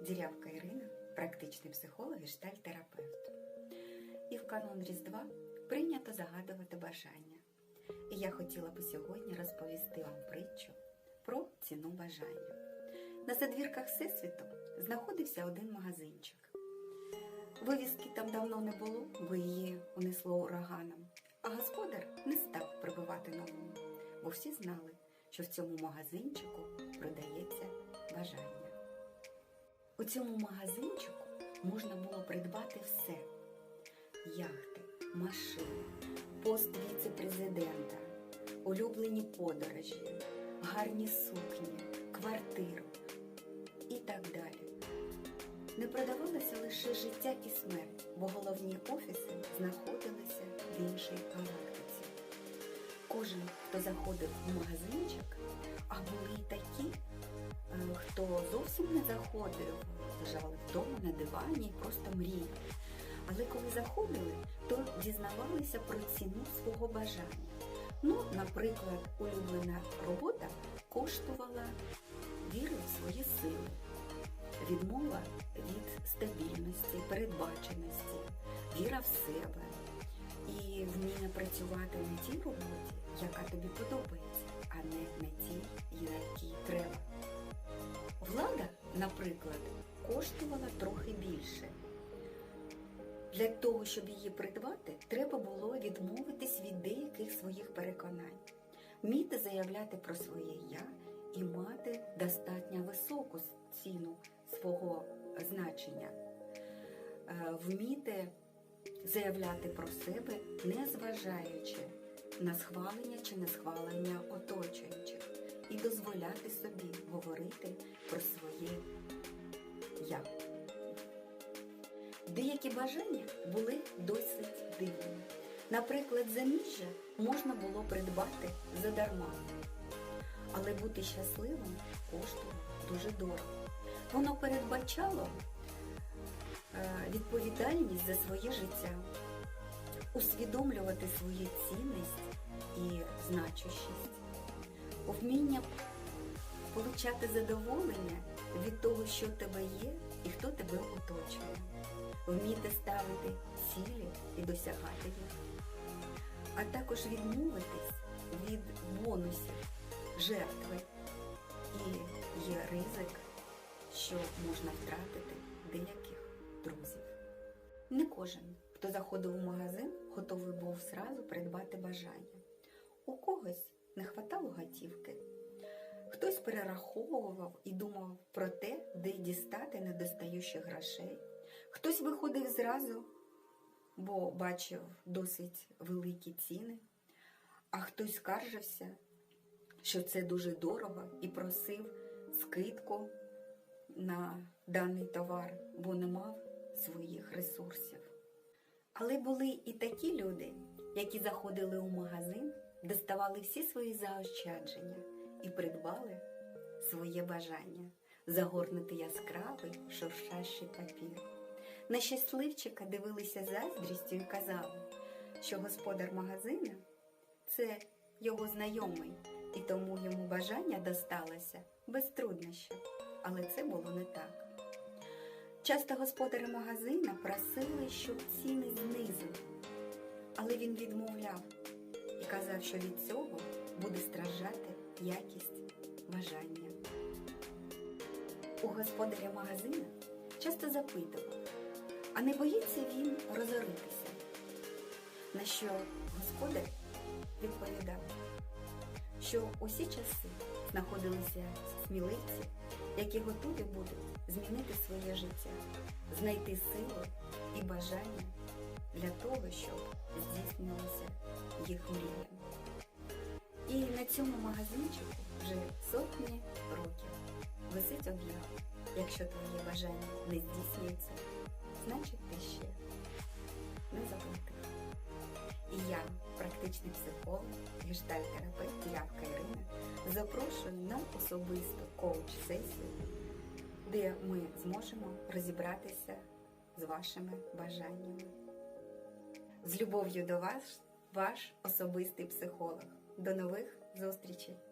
Дірявка Ірина, практичний психолог і штальтерапевт. І в канун Різдва прийнято загадувати бажання. І я хотіла би сьогодні розповісти вам притчу про ціну бажання. На задвірках Всесвіту знаходився один магазинчик. Вивіски там давно не було, бо її унесло ураганом. А господар не став прибивати нову, бо всі знали, що в цьому магазинчику продається бажання. У цьому магазинчику можна було придбати все: яхти, машини, пост віце-президента, улюблені подорожі, гарні сукні, квартиру і так далі. Не продавалося лише життя і смерть, бо головні офіси знаходилися в іншій галактиці. Кожен, хто заходив в магазинчик, а були і такі, е, хто зовсім не заходив, лежали вдома на дивані і просто мріяли. Але коли заходили, то дізнавалися про ціну свого бажання. Ну, наприклад, улюблена робота коштувала віри в свої сили, відмова від стабільності, передбаченості, віра в себе і вміння працювати на тій роботі, яка тобі подобається, а не на тій, якій треба. Наприклад, коштувала трохи більше. Для того, щоб її придбати, треба було відмовитись від деяких своїх переконань, вміти заявляти про своє я і мати достатньо високу ціну свого значення, Е, вміти заявляти про себе, не зважаючи на схвалення чи не схвалення оточуючих, і дозволяти собі говорити про своє я. Деякі бажання були досить дивними. Наприклад, заміжжя можна було придбати задарма, але бути щасливим коштувало дуже дорого. Воно передбачало е, відповідальність за своє життя, усвідомлювати свою цінність і значущість, вміння получати задоволення від того, що в тебе є і хто тебе оточує, вміти ставити цілі і досягати їх, а також відмовитись від бонусів, жертви і є ризик, що можна втратити деяких друзів. Не кожен, хто заходив у магазин, готовий був зразу придбати бажання. У когось не хватало готівки. Хтось перераховував і думав про те, де дістати недостаючих грошей. Хтось виходив зразу, бо бачив досить великі ціни, а хтось скаржився, що це дуже дорого і просив скидку на даний товар, бо не мав своїх ресурсів. Але були і такі люди, які заходили у магазин, доставали всі свої заощадження і придбали своє бажання загорнути яскравий шуршащий папір. На щасливчика дивилися заздрістю і казали, що господар магазина це його знайомий, і тому йому бажання досталося без труднощів. Але це було не так. Часто господари магазина просили, щоб ціни знизили, але він відмовляв і казав, що від цього якість бажання. У господаря магазина часто запитував, а не боїться він розоритися? На що господар відповідав, що усі часи знаходилися сміливці, які готові будуть змінити своє життя, знайти силу і бажання для того, щоб здійснилися їх мрії. Цьому магазинчику вже сотні років висить об'ява. Якщо твоє бажання не здійснюється, значить ти ще не заплатив. І я, практичний психолог, гештальтерапевт Явка Ірина, запрошую на особисту коуч-сесію, де ми зможемо розібратися з вашими бажаннями. З любов'ю до вас, ваш особистий психолог. До нових зустрічей!